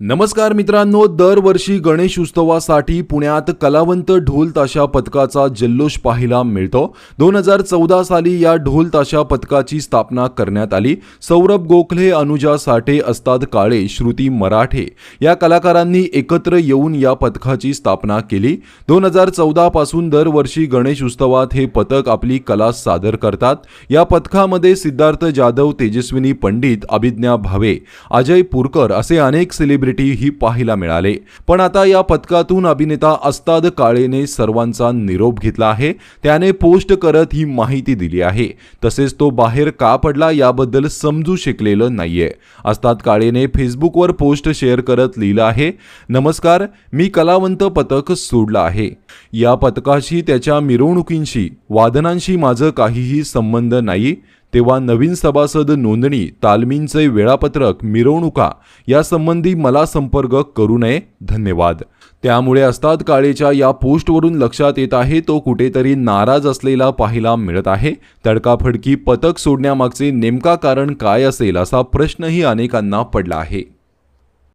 नमस्कार मित्रांनो दरवर्षी गणेश उत्सवासाठी पुण्यात कलावंत ढोल ताशा पथकाचा जल्लोष पाहायला मिळतो. दोन हजार चौदा साली या ढोल ताशा पथकाची स्थापना करण्यात आली. सौरभ गोखले अनुजा साठे अस्ताद काळे श्रुती मराठे या कलाकारांनी एकत्र येऊन या पथकाची स्थापना केली. दोन हजार चौदा पासून दरवर्षी गणेश उत्सवात हे पथक आपली कला सादर करतात. या पथकामध्ये सिद्धार्थ जाधव तेजस्विनी पंडित अभिज्ञा भावे अजय पुरकर असे अनेक सेलिब्रिटी सेलिब्रिटीही पाहायला मिळाले. पण आता या पथकातून अभिनेता अस्ताद काळेने सर्वांचा निरोप घेतला आहे. त्याने पोस्ट करत ही माहिती दिली आहे. तसेच तो बाहेर का पडला याबद्दल समजू शकलेलं नाहीये. अस्ताद काळेने फेसबुकवर पोस्ट शेअर करत लिहिलं आहे नमस्कार मी कलावंत पथक सोडलं आहे. या पथकाशी त्याच्या मिरवणुकींशी वादनांशी माझं काहीही संबंध नाही. तेव्हा नवीन सभासद नोंदणी तालमींचे वेळापत्रक मिरवणुका यासंबंधी मला संपर्क करू नये. धन्यवाद. त्यामुळे असतात काळेच्या या पोस्टवरून लक्षात येत आहे तो कुठेतरी नाराज असलेला पाहायला मिळत आहे. तडकाफडकी पथक सोडण्यामागचे नेमका कारण काय असेल असा प्रश्नही अनेकांना पडला आहे.